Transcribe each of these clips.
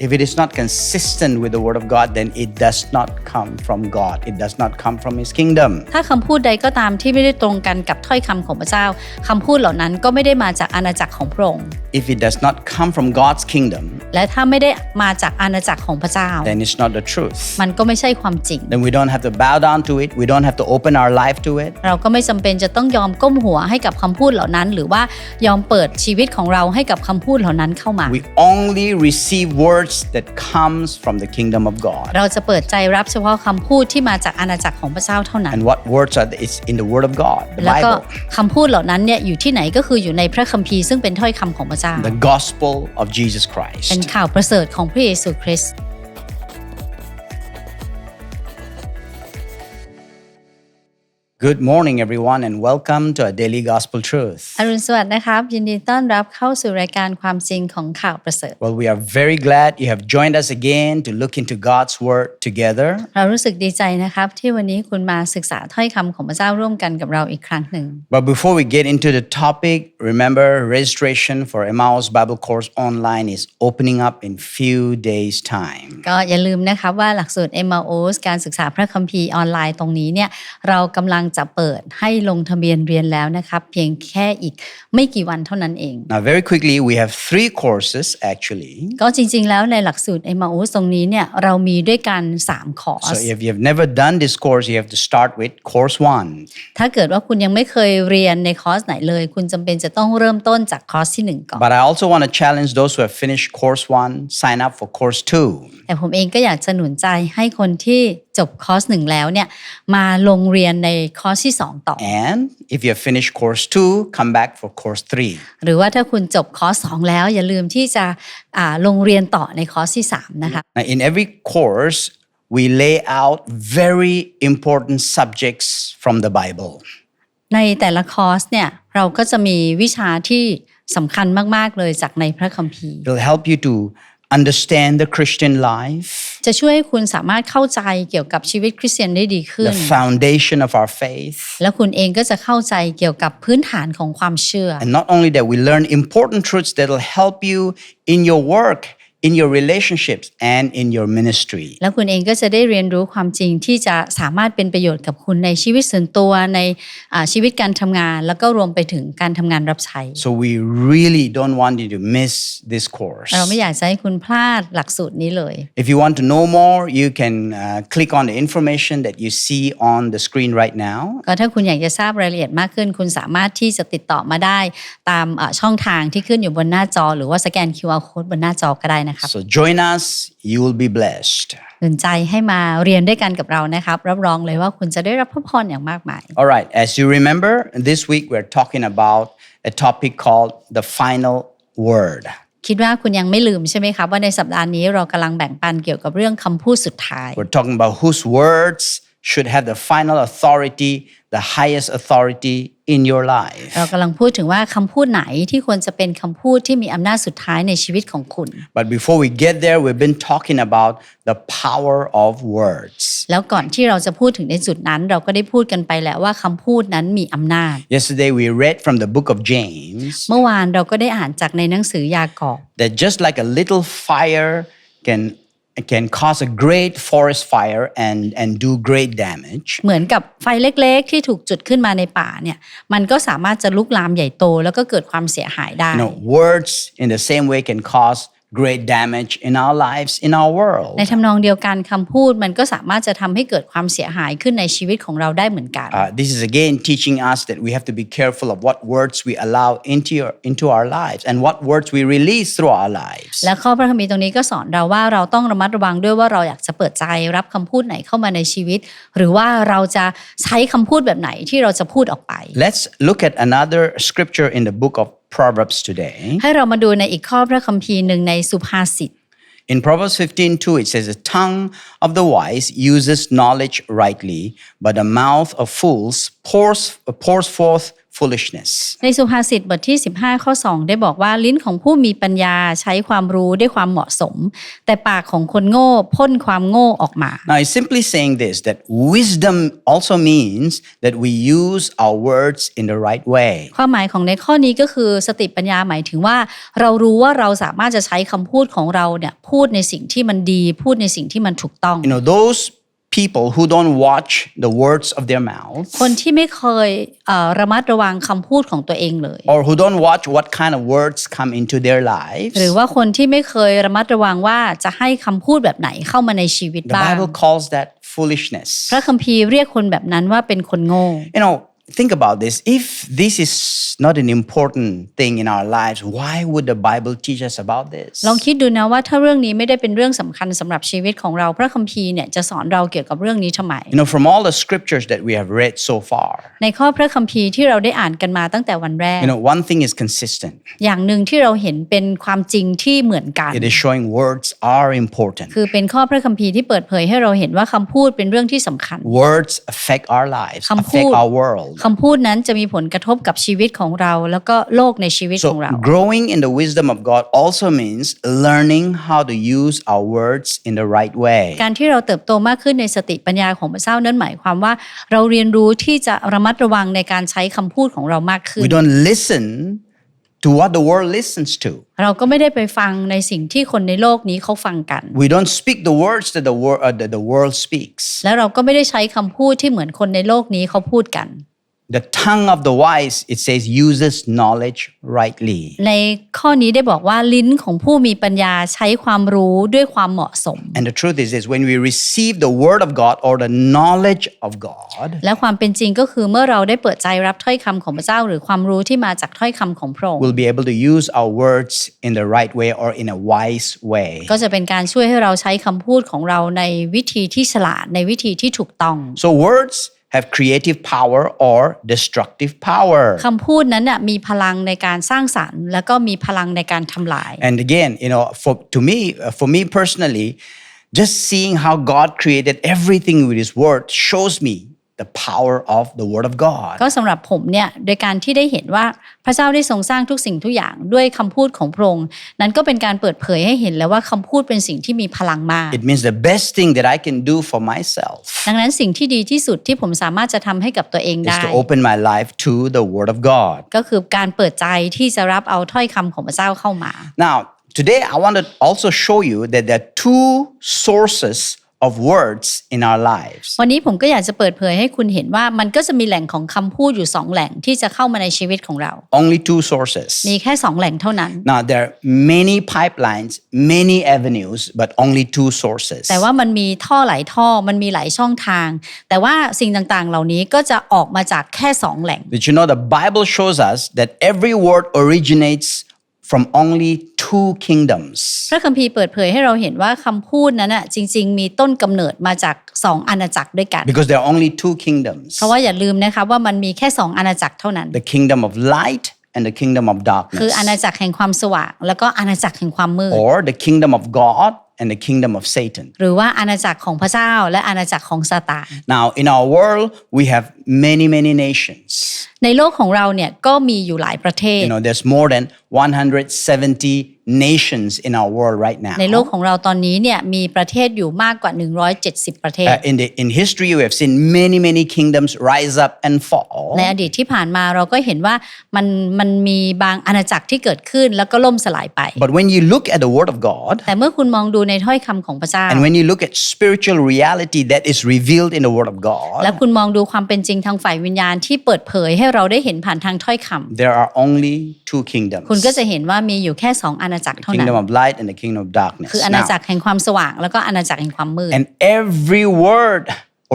If it is not consistent with the word of God, then it does not come from God. It does not come from his kingdom. ถ้าคำพูดใดก็ตามที่ไม่ได้ตรงกันกับถ้อยคำของพระเจ้าคำพูดเหล่านั้นก็ไม่ได้มาจากอาณาจักรของพระองค์ If it does not come from God's kingdom, และถ้าไม่ได้มาจากอาณาจักรของพระเจ้า then it's not the truth. มันก็ไม่ใช่ความจริง Then we don't have to bow down to it. We don't have to open our life to it. เราก็ไม่จำเป็นจะต้องยอมก้มหัวให้กับคำพูดเหล่านั้น หรือว่ายอมเปิดชีวิตของเราให้กับคำพูดเหล่านั้นเข้ามา We only receive words that comes from the kingdom of God. เราจะเปิดใจรับเฉพาะคำพูดที่มาจากอาณาจักรของพระเจ้าเท่านั้น And what words are they? It's in the word of God, the แล้วก็ Bible, คำพูดเหล่านั้นเนี่ยอยู่ที่ไหนก็คืออยู่ในพระคัมภีร์ซึ่งเป็นถ้อยคำของพระเจ้า the gospel of Jesus เป็น Christ. ข่าวประเสริฐของพระเยซูคริสต์ Good morning, everyone, and welcome to our daily gospel truth. อรุณสวัสดิ์นะครับ ยินดีต้อนรับเข้าสู่รายการความจริงของข่าวประเสริฐ Well, we are very glad you have joined us again to look into God's word together. เรารู้สึกดีใจนะครับ ที่วันนี้คุณมาศึกษาถ้อยคำของพระเจ้าร่วมกันกับเราอีกครั้งหนึ่ง But before we get into the topic, remember registration for Emmaus Bible course online is opening up in few days time. ก็อย่าลืมนะครับว่าหลักสูตร m อ o s การศึกษาพระคัมภีร์ออนไลน์ตรงนี้เนี่ยเรากำลัง จะเปิดให้ลงทะเบียนเรียนแล้วนะครับเพียงแค่อีกไม่กี่วันเท่านั้นเอง Now, very quickly, we have three courses actually. ก็จริง ๆ แล้วในหลักสูตร m อ o s ตรงนี้เนี่ยเรามีด้วยกัน3คอร์ So ส if you have never done this course, you have to start with course one. ถ้าเกิดว่าคุณยังไม่เคยเรียนในคอร์สไหนเลย คุณจำเป็นจะต้องเริ่มต้นจากคอร์สที่1ก่อน But I also want to challenge those who have finished course one, sign up for course two. แต่ผมเองก็อยากจะหนุนใจให้คนที่จบคอร์สหนึ่งแล้วเนี่ยมาลงเรียนในคอร์สที่ 2 ต่อ And if you have finished course two, come back for course three. หรือว่าถ้าคุณจบคอร์ส2แล้ว อย่าลืมที่จะอ่าลงเรียนต่อในคอร์สที่ 3 นะคะ Now, in every course, we lay out very important subjects from the Bible. ในแต่ละคอร์สเนี่ยเราก็จะมีวิชาที่สำคัญมาก ๆ เลยจากในพระคัมภีร์ It'll help you to understand the Christian life, จะช่วยให้คุณสามารถเข้าใจเกี่ยวกับชีวิตคริสเตียนได้ดีขึ้น the foundation of our faith. และคุณเองก็จะเข้าใจเกี่ยวกับพื้นฐานของความเชื่อ And not only that, we learn important truths that'll help you in your work, in your relationships, and in your ministry. แล้วคุณเองก็จะได้เรียนรู้ความจริงที่จะสามารถเป็นประโยชน์กับคุณในชีวิตส่วนตัวในอ่าชีวิตการทำงาน แล้วก็รวมไปถึงการทำงานรับใช้ So we really don't want you to miss this course. เราไม่อยากจะให้คุณพลาดหลักสูตรนี้เลย If you want to know more, you can uh, click on the information that you see on the screen right now. ก็ถ้าคุณอยากจะทราบรายละเอียดมากขึ้น คุณสามารถที่จะติดต่อมาได้ตามอ่าช่องทางที่ขึ้นอยู่บนหน้าจอ หรือว่าสแกน QR code บนหน้าจอก็ได้นะครับ So join us, you will be blessed. สนใจให้มาเรียนด้วยกันกับเรานะครับ รับรองเลยว่าคุณจะได้รับพระพรอย่างมากมาย All right, as you remember, this week we're talking about a topic called the final word. คิดว่าคุณยังไม่ลืมใช่ไหมครับว่าในสัปดาห์นี้เรากำลังแบ่งปันเกี่ยวกับเรื่องคำพูดสุดท้าย We're talking about whose words should have the final authority, the highest authority in your life. เรากำลังพูดถึงว่าคำพูดไหนที่ควรจะเป็นคำพูดที่มีอำนาจสุดท้ายในชีวิตของคุณ But before we get there, we've been talking about the power of words. แล้วก่อนที่เราจะพูดถึงในจุดนั้น เราก็ได้พูดกันไปแล้วว่าคำพูดนั้นมีอำนาจ Yesterday, we read from the book of James เมื่อวานเราก็ได้อ่านจากในหนังสือยากอบ that just like a little fire can can cause a great forest fire and and do great damage เหมือนกับไฟเล็กๆ ที่ถูกจุดขึ้นมาในป่าเนี่ยมันก็สามารถจะลุกลามใหญ่โต แล้วก็เกิดความเสียหายได้ you know words in the same way can cause great damage in our lives in our world ในทำนองเดียวกันคำพูดมันก็สามารถจะทำให้เกิดความเสียหายขึ้นในชีวิตของเราได้เหมือนกัน Uh, this is again teaching us that we have to be careful of what words we allow into your, into our lives and what words we release through our lives และข้อพระคัมภีร์ตรงนี้ก็สอนเราว่าเราต้องระมัดระวังด้วยว่าเราอยากจะเปิดใจรับคำพูดไหนเข้ามาในชีวิต หรือว่าเราจะใช้คำพูดแบบไหนที่เราจะพูดออกไป let's look at another scripture in the book of proverbs today ให้เรามาดูในอีกข้อพระคัมภีร์หนึ่งในสุภาษิต In Proverbs 15:2 it says the tongue of the wise uses knowledge rightly but the mouth of fools pours, pours forth foolishness. ในสุภาษิตบทที่ 15 ข้อ 2 ได้บอกว่าลิ้นของผู้มีปัญญาใช้ความรู้ด้วยความเหมาะสม แต่ปากของคนโง่พ่นความโง่ออกมา Now, it's simply saying this that wisdom also means that we use our words in the right way. ความหมายของในข้อนี้ก็คือสติปัญญาหมายถึงว่า เรารู้ว่าเราสามารถจะใช้คำพูดของเราเนี่ยพูดในสิ่งที่มันดี พูดในสิ่งที่มันถูกต้อง You know, those people who don't watch the words of their mouth คนที่ไม่เคยเอ่อระมัดระวังคำพูดของตัวเองเลย or who don't watch what kind of words come into their lives, หรือว่าคนที่ไม่เคยระมัดระวังว่าจะให้คำพูดแบบไหนเข้ามาในชีวิต the บ้าง Bible calls that foolishness. พระคัมภีร์เรียกคนแบบนั้นว่าเป็นคนโง่ You know, think about this. If this is not an important thing in our lives, why would the Bible teach us about this? ลองคิดดูนะว่าถ้าเรื่องนี้ไม่ได้เป็นเรื่องสำคัญสำหรับชีวิตของเราพระคัมภีร์เนี่ยจะสอนเราเกี่ยวกับเรื่องนี้ทำไม You know, from all the scriptures that we have read so far, ในข้อพระคัมภีร์ที่เราได้อ่านกันมาตั้งแต่วันแรก you know, one thing is consistent. อย่างหนึ่งที่เราเห็นเป็นความจริงที่เหมือนกัน It is showing words are important. คือเป็นข้อพระคัมภีร์ที่เปิดเผยให้เราเห็นว่าคำพูดเป็นเรื่องที่สำคัญ Words affect our lives, คำพูด affect our world. คำพูดนั้นจะมีผลกระทบกับชีวิตของเรา แล้วก็โลกในชีวิตของ So, เรา growing in the wisdom of God also means learning how to use our words in the right way. การที่เราเติบโตมากขึ้นในสติปัญญาของพระเจ้านั้นหมายความว่าเราเรียนรู้ที่จะระมัดระวังในการใช้คำพูดของเรามากขึ้น We don't listen to what the world listens to. เราก็ไม่ได้ไปฟังในสิ่งที่คนในโลกนี้เขาฟังกัน We don't speak the words that the, wor- uh, that the world speaks. แล้วเราก็ไม่ได้ใช้คำพูดที่เหมือนคนในโลกนี้เขาพูดกัน The tongue of the wise, it says, uses knowledge rightly. ในข้อนี้ได้บอกว่าลิ้นของผู้มีปัญญาใช้ความรู้ด้วยความเหมาะสม And the truth is this when we receive the word of God or the knowledge of God, และความเป็นจริงก็คือเมื่อเราได้เปิดใจรับถ้อยคำของพระเจ้า หรือความรู้ที่มาจากถ้อยคำของพระองค์ we'll be able to use our words in the right way or in a wise way. ก็จะเป็นการช่วยให้เราใช้คำพูดของเราในวิธีที่ฉลาดในวิธีที่ถูกต้อง So, words have creative power or destructive power. คำพูดนั้นน่ะมีพลังในการสร้างสรรค์ แล้วก็มีพลังในการทำลาย And again, you know, for to me, uh, for me personally, just seeing how God created everything with His Word shows me the power of the Word of God. ก็สำหรับผมเนี่ยโดยการที่ได้เห็นว่าพระเจ้าได้ทรงสร้างทุกสิ่งทุกอย่างด้วยคำพูดของพระองค์นั้นก็เป็นการเปิดเผยให้เห็นแล้วว่าคำพูดเป็นสิ่งที่มีพลังมาก It means the best thing that I can do for myself ดังนั้นสิ่งที่ดีที่สุดที่ผมสามารถจะทำให้กับตัวเอง is ได้ to open my life to the Word of God. ก็คือการเปิดใจที่จะรับเอาถ้อยคำของพระเจ้าเข้ามา Now, today I want to also show you that there are two sources of words in our lives. วันนี้ผมก็อยากจะเปิดเผยให้คุณเห็นว่ามันก็จะมีแหล่งของคำพูดอยู่สองแหล่งที่จะเข้ามาในชีวิตของเรา Only two sources. มีแค่สองแหล่งเท่านั้น Now, there are many pipelines, many avenues, but only two sources. แต่ว่ามันมีท่อหลายท่อมันมีหลายช่องทาง แต่ว่าสิ่งต่างๆ เหล่านี้ก็จะออกมาจากแค่สองแหล่ง Did you know the Bible shows us that every word originates from only two kingdoms? พระคัมภีร์เปิดเผยให้เราเห็นว่าคำพูดนั้นน่ะจริง ๆ มีต้นกำเนิดมาจากสองอาณาจักรด้วยกัน Because there are only two kingdoms เพราะว่าอย่าลืมนะคะว่ามันมีแค่สองอาณาจักรเท่านั้น the kingdom of light and the kingdom of คืออาณา darkness, จักรแห่งความสว่างแล้วก็อาณาจักรแห่งความมืด or the kingdom of God and the kingdom of Satan. หรือว่าอาณาจักรของพระเจ้าและอาณาจักรของซาตาน Now, in our world, we have many, many nations. ในโลกของเราเนี่ยก็มีอยู่หลายประเทศ You know, there's more than 170 nations in our world right now. ในโลกของเราตอนนี้เนี่ยมีประเทศอยู่มากกว่า 170 ประเทศ Uh, in the in history, we have seen many, many kingdoms rise up and fall. ในอดีตที่ผ่านมาเราก็เห็นว่ามันมันมีบางอาณาจักรที่เกิดขึ้นแล้วก็ล่มสลายไป But when you look at the Word of God, แต่เมื่อคุณมองดูในถ้อยคำของพระเจ้า and when you look at spiritual reality that is revealed in the Word of และ God, คุณมองดูความเป็นจริงทางฝ่ายวิญญาณที่เปิดเผยให้เราได้เห็นผ่านทางถ้อยคำ there are only two kingdoms คุณก็จะเห็นว่ามีอยู่แค่สองอาณาจักร the เท่านั้น kingdom of light and the kingdom of darkness. คืออาณา Now, จักรแห่งความสว่างแล้วก็อาณาจักรแห่งความมืด and every word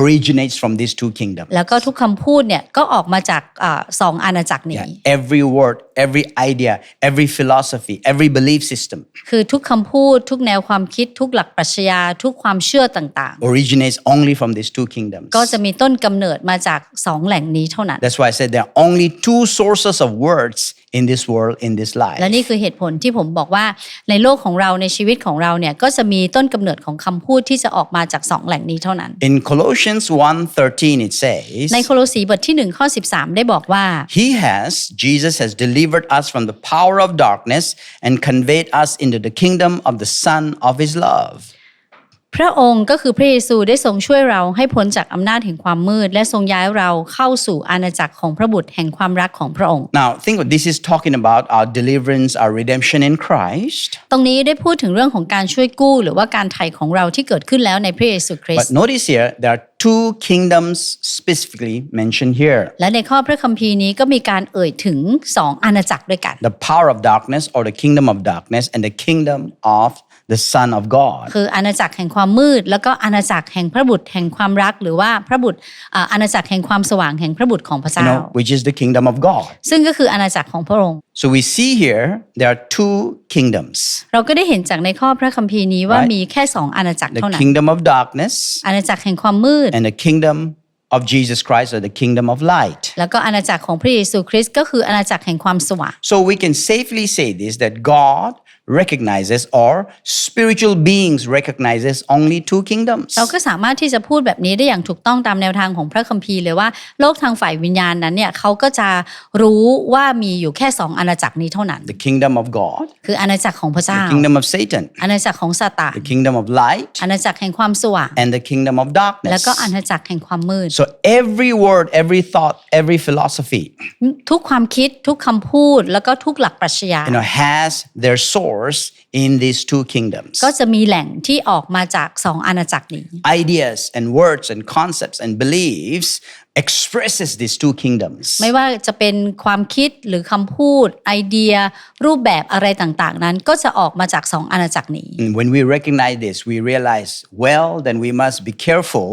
originates from these two kingdoms. แล้วก็ทุกคำพูดเนี่ยก็ออกมาจากอาสองอาณาจักรนี้ Yeah, every word, every idea, every philosophy, every belief system คือทุกคำพูดทุกแนวความคิดทุกหลักปรัชญาทุกความเชื่อต่าง originates only from these two kingdoms. ๆก็จะมีต้นกำเนิดมาจากสองแหล่งนี้เท่านั้น That's why I said there are only two sources of words in this world, in this life. และนี่คือเหตุผลที่ผมบอกว่าในโลกของเราในชีวิตของเราเนี่ยก็จะมีต้นกำเนิดของคำพูดที่จะออกมาจากสองแหล่งนี้เท่านั้น In Colossians Colossians 1:13 it says ในโคโลสีบทที่1ข้อ13 ได้บอกว่า He has, Jesus has delivered us from the power of darkness and conveyed us into the kingdom of the Son of His love. พระองค์ก็คือพระเยซูได้ทรงช่วยเราให้พ้นจากอำนาจแห่งความมืด และทรงย้ายเราเข้าสู่อาณาจักรของพระบุตรแห่งความรักของพระองค์ Now, think what this is talking about our deliverance, our redemption in Christ. ตรงนี้ได้พูดถึงเรื่องของการช่วยกู้ หรือว่าการไถ่ของเราที่เกิดขึ้นแล้วในพระเยซูคริส But ต์ notice here, there are two kingdoms specifically mentioned here และในข้อพระคัมภีร์นี้ก็มีการเอ่ยถึงสองอาณาจักรด้วยกัน the power of darkness or the kingdom of darkness and the kingdom of the Son of God. คืออาณาจักรแห่งความมืด แล้วก็อาณาจักรแห่งพระบุตรแห่งความรัก หรือว่าพระบุตรอ่าอาณาจักรแห่งความสว่างแห่งพระบุตรของพระ You เจ้า know, which is the kingdom of God. ซึ่งก็คืออาณาจักรของพระองค์ So we see here there are two kingdoms เราก็ได้เห็นจากในข้อพระคัมภีร์นี้ว่า Right. มีแค่สองอาณาจักร the เท่านั้น kingdom of darkness อาณาจักรแห่งความมืด and the kingdom of Jesus Christ or the kingdom of light. แล้วก็อาณาจักรของพระเยซูคริสต์ก็คืออาณาจักรแห่งความสว่าง So we can safely say this that God recognizes or spiritual beings recognizes only two kingdoms. เราก็สามารถที่จะพูดแบบนี้ได้อย่างถูกต้องตามแนวทางของพระคัมภีร์เลยว่าโลกทางฝ่ายวิญญาณนั้นเนี่ยเขาก็จะรู้ว่ามีอยู่แค่สองอาณาจักรนี้เท่านั้น The kingdom of God, คืออาณาจักรของพระเจ้า the kingdom of Satan, อาณาจักรของซาตาน the kingdom of light, อาณาจักรแห่งความสว่าง and the kingdom of แล้ว darkness. ก็อาณาจักรแห่งความมืด So every word, every thought, every philosophy, ทุกความคิดทุกคำพูดแล้วก็ทุกหลักปรัชญา you know, has their source in these two kingdoms. ก็จะมีแหล่งที่ออกมาจากสองอาณาจักรนี้ Ideas and words and concepts and beliefs expresses these two kingdoms. ไม่ว่าจะเป็นความคิดหรือคำพูด ไอเดีย รูปแบบอะไรต่างๆ นั้น ก็จะออกมาจากสองอาณาจักรนี้ And when we recognize this, we realize, well, then we must be careful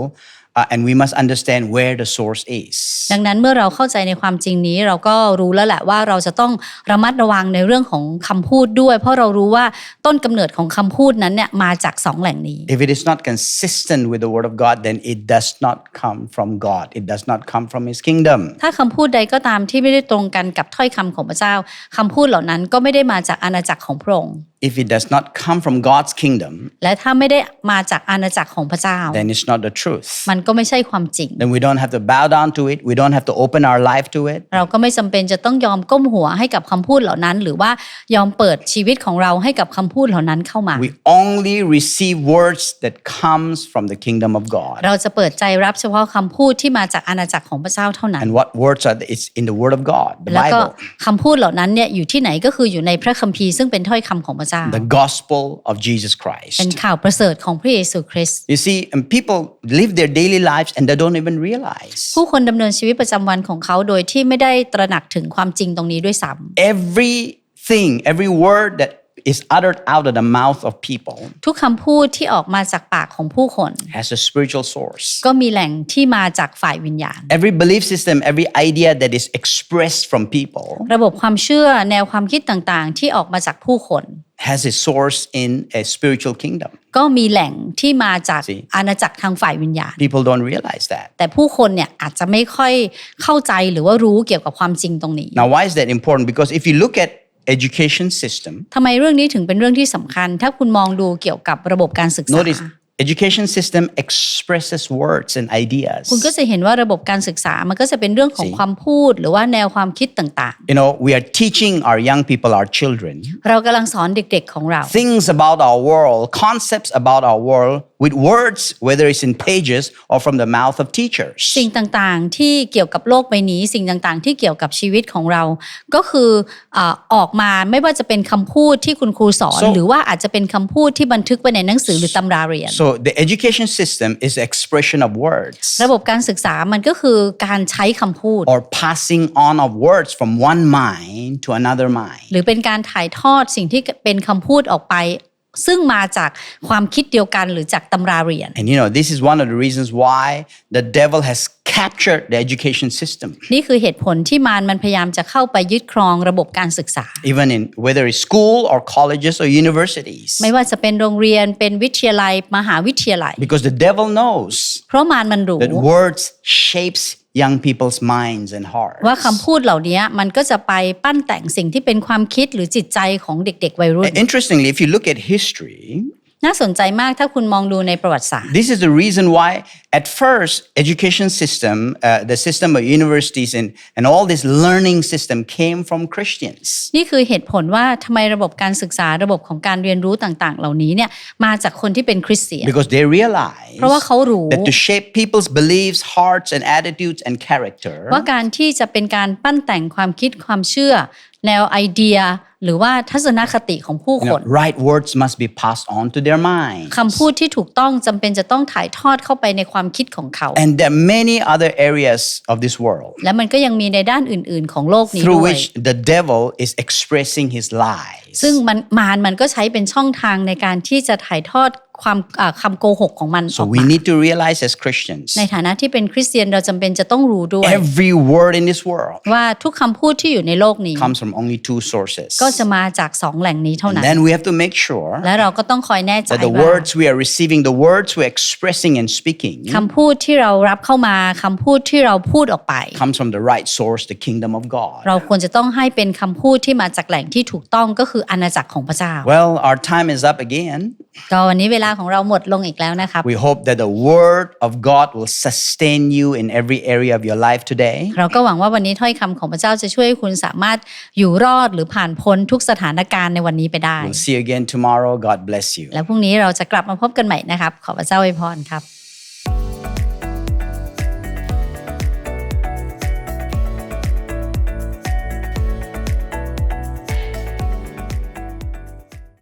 uh, and we must understand where the source is. ดังนั้นเมื่อเราเข้าใจในความจริงนี้เราก็รู้แล้วแหละว่าเราจะต้องระมัดระวังในเรื่องของคำพูดด้วย เพราะเรารู้ว่าต้นกำเนิดของคำพูดนั้นเนี่ยมาจากสองแหล่งนี้ If it is not consistent with the word of God, then it does not come from God. It does not come from his kingdom. ถ้าคำพูดใดก็ตามที่ไม่ได้ตรงกันกับถ้อยคำของพระเจ้าคำพูดเหล่านั้นก็ไม่ได้มาจากอาณาจักรของพระองค์ If it does not come from God's kingdom, และถ้าไม่ได้มาจากอาณาจักรของพระเจ้า then it's not the truth. มันก็ไม่ใช่ความจริง Then we don't have to bow down to it. We don't have to open our life to it. เราก็ไม่จำเป็นจะต้องยอมก้มหัวให้กับคำพูดเหล่านั้น หรือว่ายอมเปิดชีวิตของเราให้กับคำพูดเหล่านั้นเข้ามา We only receive words that comes from the kingdom of God. เราจะเปิดใจรับเฉพาะคำพูดที่มาจากอาณาจักรของพระเจ้าเท่านั้น And what words are they? It's in the word of God, the แล้วก็ Bible, คำพูดเหล่านั้นเนี่ยอยู่ที่ไหนก็คืออยู่ในพระคัมภีร์ซึ่งเป็นถ้อยคำของพระเจ้า the gospel of Jesus เป็น Christ. ข่าวประเสริฐของพระเยซูคริสต์ You see, and people live their daily lives and they don't even realize ผู้คนดำเนินชีวิตประจำวันของเขาโดยที่ไม่ได้ตระหนักถึงความจริงตรงนี้ด้วยซ้ำ everything, every word that is uttered out of the mouth of people ทุกคำพูดที่ออกมาจากปากของผู้คน has a spiritual source. ก็มีแหล่งที่มาจากฝ่ายวิญญาณ Every belief system, every idea that is expressed from people ระบบความเชื่อแนวความคิดต่างๆ ที่ออกมาจากผู้คน has a source in a spiritual kingdom. ก็มีแหล่งที่มาจาก See? อาณาจักรทางฝ่ายวิญญาณ People don't realize that. แต่ผู้คนเนี่ยอาจจะไม่ค่อยเข้าใจหรือว่ารู้เกี่ยวกับความจริงตรงนี้ Now, why is that important? Because if you look at education system, ทำไมเรื่องนี้ถึงเป็นเรื่องที่สำคัญ ถ้าคุณมองดูเกี่ยวกับระบบการศึกษา notice education system expresses words and ideas. คุณก็จะเห็นว่าระบบการศึกษา มันก็จะเป็นเรื่องของ See? ความพูดหรือว่าแนวความคิดต่าง You know, we are teaching our young people, our children, ๆเรากำลังสอนเด็กๆของเรา things about our world, concepts about our world with words, whether it's in pages or from the mouth of teachers. สิ่งต่างๆ ที่เกี่ยวกับโลกใบนี้ สิ่งต่างๆ ที่เกี่ยวกับชีวิตของเรา ก็คืออาออกมาไม่ว่าจะเป็นคำพูดที่คุณครูสอน So- หรือว่าอาจจะเป็นคำพูดที่บันทึกไว้ในหนังสือหรือตำราเรียน So the education system is the expression of words ระบบการศึกษามันก็คือการใช้คำพูด or passing on of words from one mind to another mind. หรือเป็นการถ่ายทอดสิ่งที่เป็นคำพูดออกไป ซึ่งมาจากความคิดเดียวกันหรือจากตำราเรียน And you know, this is one of the reasons why the devil has captured the education system. นี่คือเหตุผลที่มารมันพยายามจะเข้าไปยึดครองระบบการศึกษา even in whether it's school or colleges or universities ไม่ว่าจะเป็นโรงเรียนเป็นวิทยาลัยมหาวิทยาลัย because the devil knows เพราะมารมันรู้ that words shapes young people's minds and hearts ว่าคำพูดเหล่านี้มันก็จะไปปั้นแต่งสิ่งที่เป็นความคิดหรือจิตใจของเด็กๆวัยรุ่น interestingly if you look at history น่าสนใจมากถ้าคุณมองดูในประวัติศาสตร์ This is the reason why, at first, education system, uh, the system of universities and, and all this learning system came from Christians. นี่คือเหตุผลว่าทำไมระบบการศึกษาระบบของการเรียนรู้ต่างๆ เหล่านี้เนี่ยมาจากคนที่เป็นคริสเตียน Because they realize เพราะว่าเขารู้ that to shape people's beliefs, hearts, and attitudes and character, ว่าการที่จะเป็นการปั้นแต่งความคิดความเชื่อ แนวไอเดีย หรือว่าทัศนคติของผู้ you ค know, น right words must be passed on to their mind. คำพูดที่ถูกต้องจำเป็นจะต้องถ่ายทอดเข้าไปในความคิดของเขา And there are many other areas of this world และมันก็ยังมีในด้านอื่น ๆ ของโลกนี้ through ด้วย which the devil is expressing his lies. ซึ่งมันมารมันก็ใช้เป็นช่องทางในการที่จะถ่ายทอดความอ่าคำโกหกของมันอ So อก we มา need to realize as Christians, ในฐานะที่เป็นคริสเตียนเราจำเป็นจะต้องรู้ด้วย every word in this world ว่าทุกคำพูดที่อยู่ในโลกนี้ comes from only two sources. ก็จะมาจากสองแหล่งนี้เท่า And นั้น then we have to make sure และเราก็ต้องคอยแน่ใจ that the ว่า words we are receiving, the words we're expressing and speaking, คำพูดที่เรารับเข้ามาคำพูดที่เราพูดออกไป comes from the right source, the kingdom of God. เราควรจะต้องให้เป็นคำพูดที่มาจากแหล่งที่ถูกต้องก็คืออาณาจักรของพระเจ้า Well, our time is up again. ก็วันนี้เวลาของเราหมดลงอีกแล้วนะครับ We hope that the word of God will sustain you in every area of your life today. เราก็หวังว่าวันนี้ถ้อยคำของพระเจ้าจะช่วยให้คุณสามารถอยู่รอดหรือผ่านพ้นทุกสถานการณ์ในวันนี้ไปได้ We'll see you again tomorrow. God bless you. และพรุ่งนี้เราจะกลับมาพบกันใหม่นะครับ ขอพระเจ้าอวยพรครับ